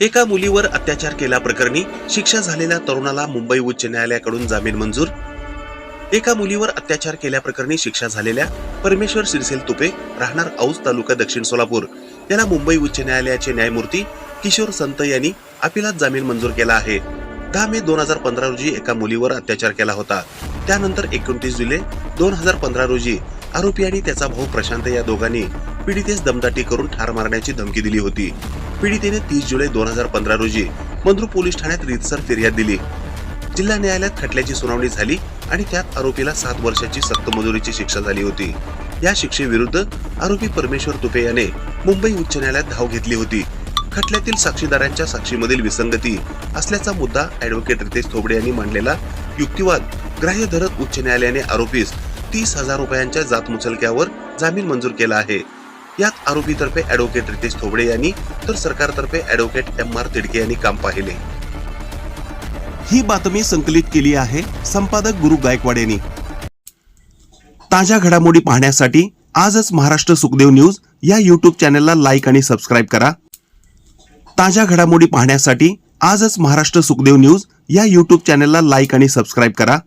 एका मुलीवर अत्याचार केल्याप्रकरणी शिक्षा झालेल्या तरुणाला मुंबई उच्च न्यायालयाकडून जामीन मंजूर. एका मुलीवर अत्याचार केल्याप्रकरणी शिक्षा झालेल्या परमेश्वर सिरसेल तुपे राहणार औज तालुका दक्षिण सोलापूर. याला मुंबई उच्च न्यायालयाचे न्यायमूर्ती किशोर संत यांनी अपिलात जामीन मंजूर केला आहे. दहा मे दोन हजार पंधरा रोजी एका मुलीवर अत्याचार केला होता. त्यानंतर एकोणतीस जुलै दोन हजार पंधरा रोजी आरोपी आणि त्याचा भाऊ प्रशांत या दोघांनी पीडितेस दमदाटी करून ठार मारण्याची धमकी दिली होती. पीडितेने तीस जुलै दोन हजार पंधरा रोजी मंद्रू पोलीस ठाण्यात रीतसर फिर्याद दिली. जिल्हा न्यायालयात खटल्याची सुनावणी झाली आणि त्यात आरोपीला सात वर्षाची सक्तमजुरीची शिक्षा झाली होती. या शिक्षेविरुद्ध आरोपी परमेश्वर तुपे याने मुंबई उच्च न्यायालयात धाव घेतली होती. खटल्यातील साक्षीदारांच्या साक्षीमधील विसंगती असल्याचा मुद्दा ऍडव्होकेट रितेश थोबडे यांनी मांडलेला युक्तिवाद ग्राह्य धरत उच्च न्यायालयाने आरोपीस तीस हजार रुपयांच्या जातमुचलक्यावर जामीन मंजूर केला आहे. यात आरोपीतर्फे ऍडव्होकेट रितेश थोबडे यांनी तर सरकारतर्फे ऍडव्होकेट एम आर तिडके यांनी काम पाहिले. ही बातमी संकलित केली आहे संपादक गुरु गायकवाड यांनी. ताज्या घडामोडी पाहण्यासाठी आजच महाराष्ट्र सुखदेव न्यूज या युट्यूब चॅनलला लाईक आणि सबस्क्राईब करा. ताज्या घडामोडी पाहण्यासाठी आजच महाराष्ट्र सुखदेव न्यूज या युट्यूब चॅनलला लाईक आणि सबस्क्राईब करा.